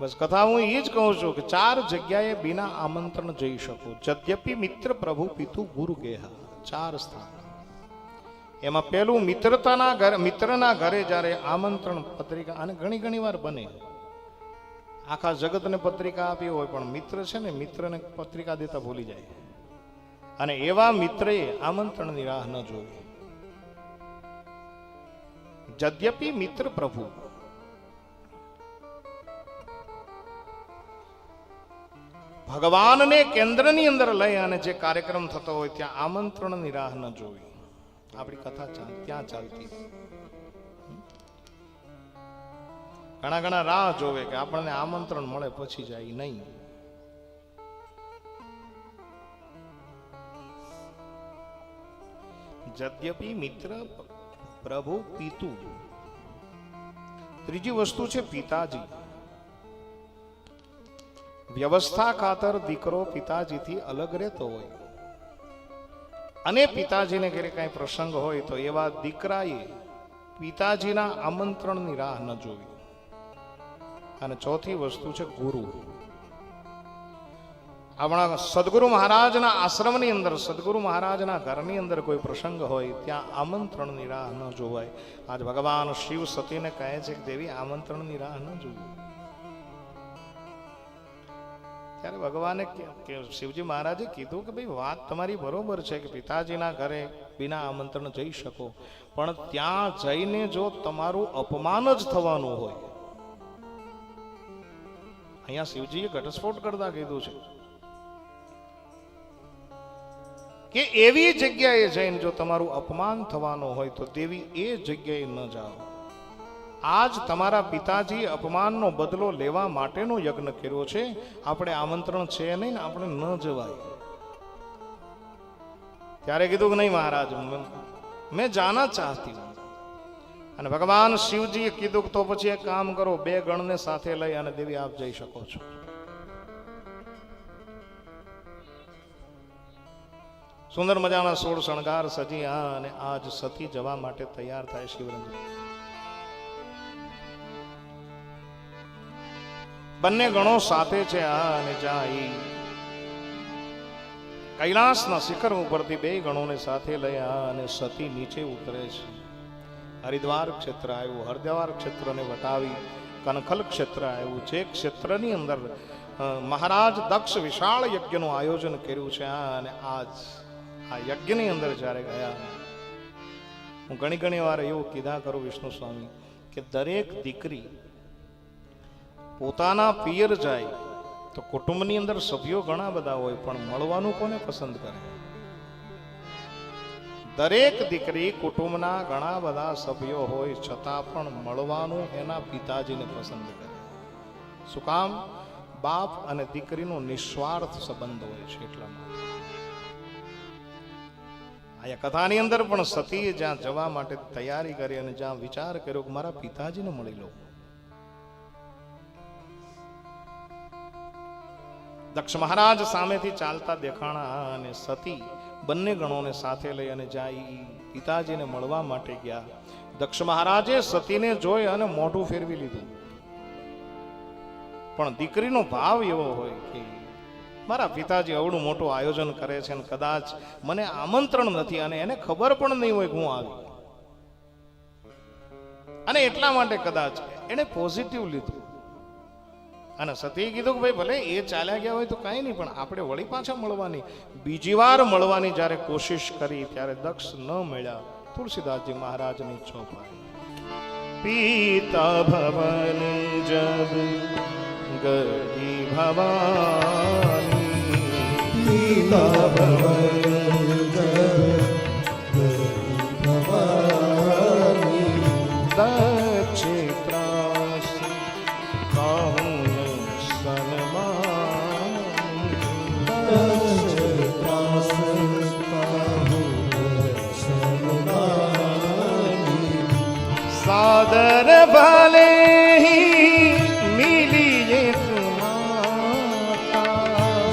બસ કથા હું એ જ કહું છું કે ચાર જગ્યાએ બિના આમંત્રણ જઈ શકું. જદ્યપી મિત્ર પ્રભુ પિતુ ગુરુ ગેહા. ચાર સ્થાન. એમાં પેલું મિત્રતાના ઘર, મિત્રના ઘરે જ્યારે આમંત્રણ પત્રિકા અને ઘણી ઘણી વાર બને. આખા જગતને પત્રિકા આપી હોય પણ મિત્ર છે ને, મિત્રને પત્રિકા દેતા ભૂલી જાય. અને એવા મિત્રએ આમંત્રણની રાહ ન જોવી જદ્યપી મિત્ર પ્રભુ ભગવાનને કેન્દ્રની અંદર લઈ અને જે કાર્યક્રમ થતો હોય ત્યાં આમંત્રણની રાહ ન જોવી આપણી કથા ત્યાં ચાલતી ઘણા ઘણા રાહ જોવે કે આપણને આમંત્રણ મળે પછી જાય નહીં. જદ્યપી મિત્ર પ્રભુ પિતુ. ત્રીજી વસ્તુ છે પિતાજી. વ્યવસ્થા ખાતર દીકરો પિતાજીથી અલગ રહેતો હોય. અને પિતાજીને ઘરે કાંઈ પ્રસંગ હોય તો એવા દીકરાએ પિતાજીના આમંત્રણની રાહ ન જોવી. અને ચોથી વસ્તુ છે ગુરુ. આપણા સદગુરુ મહારાજના આશ્રમની અંદર, સદગુરુ મહારાજના ઘરની અંદર કોઈ પ્રસંગ હોય, ત્યાં આમંત્રણની રાહ ન જોવાય. આજ ભગવાન શિવ સતીને કહે છે કે દેવી, આમંત્રણની રાહ ન જોવી. ત્યારે ભગવાને શિવજી મહારાજે કીધું કે ભાઈ વાત તમારી બરોબર છે કે પિતાજીના ઘરે બિના આમંત્રણ જઈ શકો, પણ ત્યાં જઈને જો તમારું અપમાન જ થવાનું હોય. અહીંયા શિવજીએ ઘટસ્ફોટ કરતા કીધું છે. કે એવી જગ્યાએ જઈને જો તમારું અપમાન થવાનું હોય તો દેવી એ જગ્યાએ ન જાઓ. આજ તમારા પિતાજી અપમાનનો બદલો લેવા માટેનો યજ્ઞ કર્યો છે. આપણે આમંત્રણ છે નહીં આપણે ન જવાય. ત્યારે કીધું કે નહીં મહારાજ, મેં- જાના ચાહતી હું અને ભગવાન શિવજીએ કીધું તો પછી એક કામ કરો, બે ગણને સાથે લઈ અને દેવી આપ જઈ શકો છો. સુંદર મજાના સોળ શણગાર સજી આ અને આજ સતી જવા માટે તૈયાર થાય શિવરંજન બંને ગણો સાથે છે આ અને જાય. કૈલાસના શિખર ઉપરથી બે ગણોને સાથે લઈ આ અને સતી નીચે ઉતરે છે. હરિદ્વાર ક્ષેત્ર આવ્યું, હરદ્વાર ક્ષેત્રને વટાવી, કનખલ ક્ષેત્ર આવ્યું, જે ક્ષેત્રની અંદર મહારાજ દક્ષ વિશાળ યજ્ઞનું આયોજન કર્યું છે આ અને આજ. આ યજ્ઞની અંદર જ્યારે ગયા, હું ઘણી ઘણી વાર એવું કીધા કરું વિષ્ણુ સ્વામી, કે દરેક દીકરી પોતાના પિયર જાય, તો કુટુંબની અંદર સભ્યો ઘણા બધા હોય, પણ મળવાનું કોને પસંદ કરે? દરેક દીકરી કુટુંબના ઘણા બધા સભ્યો હોય, છતાં પણ મળવાનું એના પિતાજીને પસંદ કરે. શું કામ? બાપ અને દીકરીનો નિસ્વાર્થ સંબંધ હોય છે એટલા માટે. અહીંયા કથાની અંદર પણ સતીએ જ્યાં જવા માટે તૈયારી કરી અને જ્યાં વિચાર કર્યો કે મારા પિતાજીને મળી લઉં. દક્ષ મહારાજ સામેથી ચાલતા દેખાણા અને સતી બંને ગણોને સાથે લઈ અને જાય પિતાજીને મળવા માટે ગયા. દક્ષ મહારાજે સતીને જોઈ અને મોઢું ફેરવી લીધું. પણ દીકરીનો ભાવ એવો હોય કે, મારા પિતાજી અવડું મોટું આયોજન કરે છે અને કદાચ મને આમંત્રણ નથી અને એને ખબર પણ નહીં હોય કે હું આવી. અને એટલા માટે કદાચ એને પોઝિટિવ લીધું. અને સતીએ કીધું કે ભાઈ, ભલે એ ચાલ્યા ગયા હોય તો કાંઈ નહીં, પણ આપણે વળી પાછા મળવાની. બીજી વાર મળવાની જ્યારે કોશિશ કરી, ત્યારે દક્ષ ન મળ્યા. તુલસીદાસજી મહારાજની ચોપાઈ. પીતા ભવન જબ ગઈ ભવાની. પીતા ભવાની সাদর ভালে হি মিলিয়ে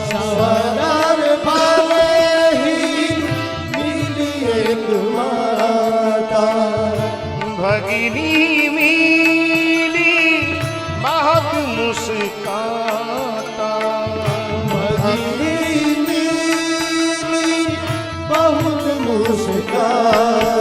সাদর ভালে হি মিলিয়ে তোমাতা ভগিনী মিলি মহক মুস্কাতা। ভগিনী মিলি বহুত মুস্কাতা।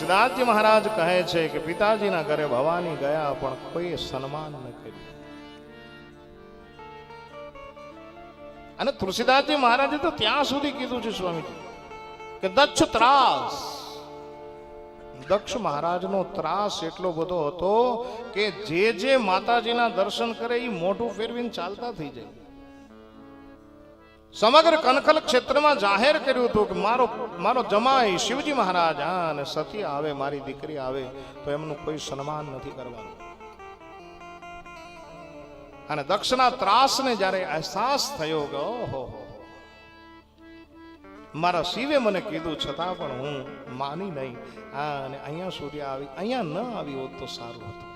તુલસીદાસજી મહારાજ કહે છે કે પિતાજીના ઘરે ભવાની ગયા પણ કોઈ સન્માન ન કર્યું. અને તુલસીદાસજી મહારાજે તો ત્યાં સુધી કીધું છે સ્વામીજી, કે દક્ષ ત્રાસ. દક્ષ મહારાજનો ત્રાસ એટલો બધો હતો કે જે જે માતાજીના દર્શન કરે એ મોઢું ફેરવીને ચાલતા થઈ જાય. સમગ્ર કનખલ ક્ષેત્રમાં જાહેર કર્યું હતું કે મારો મારો જમાઈ શિવજી મહારાજ હા અને સતી આવે, મારી દીકરી આવે, તો એમનું કોઈ સન્માન નથી કરવાનું. અને દક્ષના ત્રાસને જ્યારે અહેસાસ થયો કે ઓહો મારા શિવે મને કીધું, છતાં પણ હું માની નહીં. હા અને અહીંયા સુધી આવી, અહીંયા ન આવી હોત તો સારું હતું.